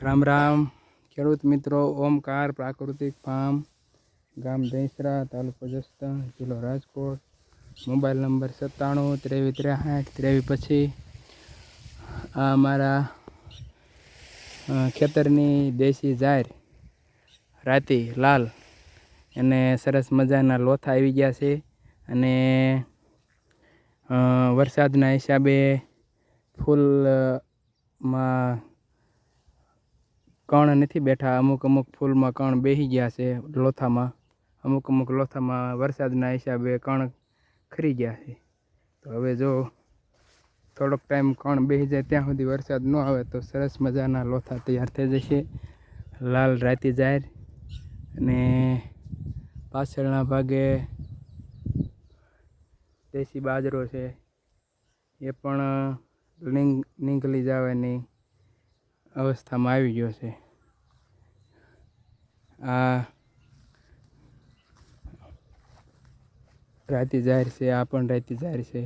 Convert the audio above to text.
રામ રામ. ખેડૂત મિત્રો, ઓમકાર, પ્રાકૃતિક ફાર્મ, ગામ દૈસરા, તાલુકો જસ્તા જિલ્લો રાજકોટ. મોબાઈલ નંબર સત્તાણું, ત્રેવીસ ત્રેસઠ, ત્રેવીસ પછી આ મારા ખેતરની દેશી જાહેર રાતી લાલ. એને સરસ મજાના લોથા આવી ગયા છે અને વરસાદના હિસાબે ફૂલમાં કણ નથી બેઠા. અમુક અમુક ફૂલમાં કણ બેસી ગયા છે લોથામાં. અમુક અમુક લોથામાં વરસાદના હિસાબે કણ ખરી ગયા છે. તો હવે જો થોડોક ટાઈમ કણ બેસી જાય ત્યાં સુધી વરસાદ ન આવે તો સરસ મજાના લોથા તૈયાર થઈ જશે. લાલ રાતી જાહેર. અને પાછળના ભાગે દેશી બાજરો છે. એ પણ નીંગ નીંગલી જવાની અવસ્થામાં આવી ગયો છે. આ રાતી જાહેર છે આ પણ રાતી જાહેર છે.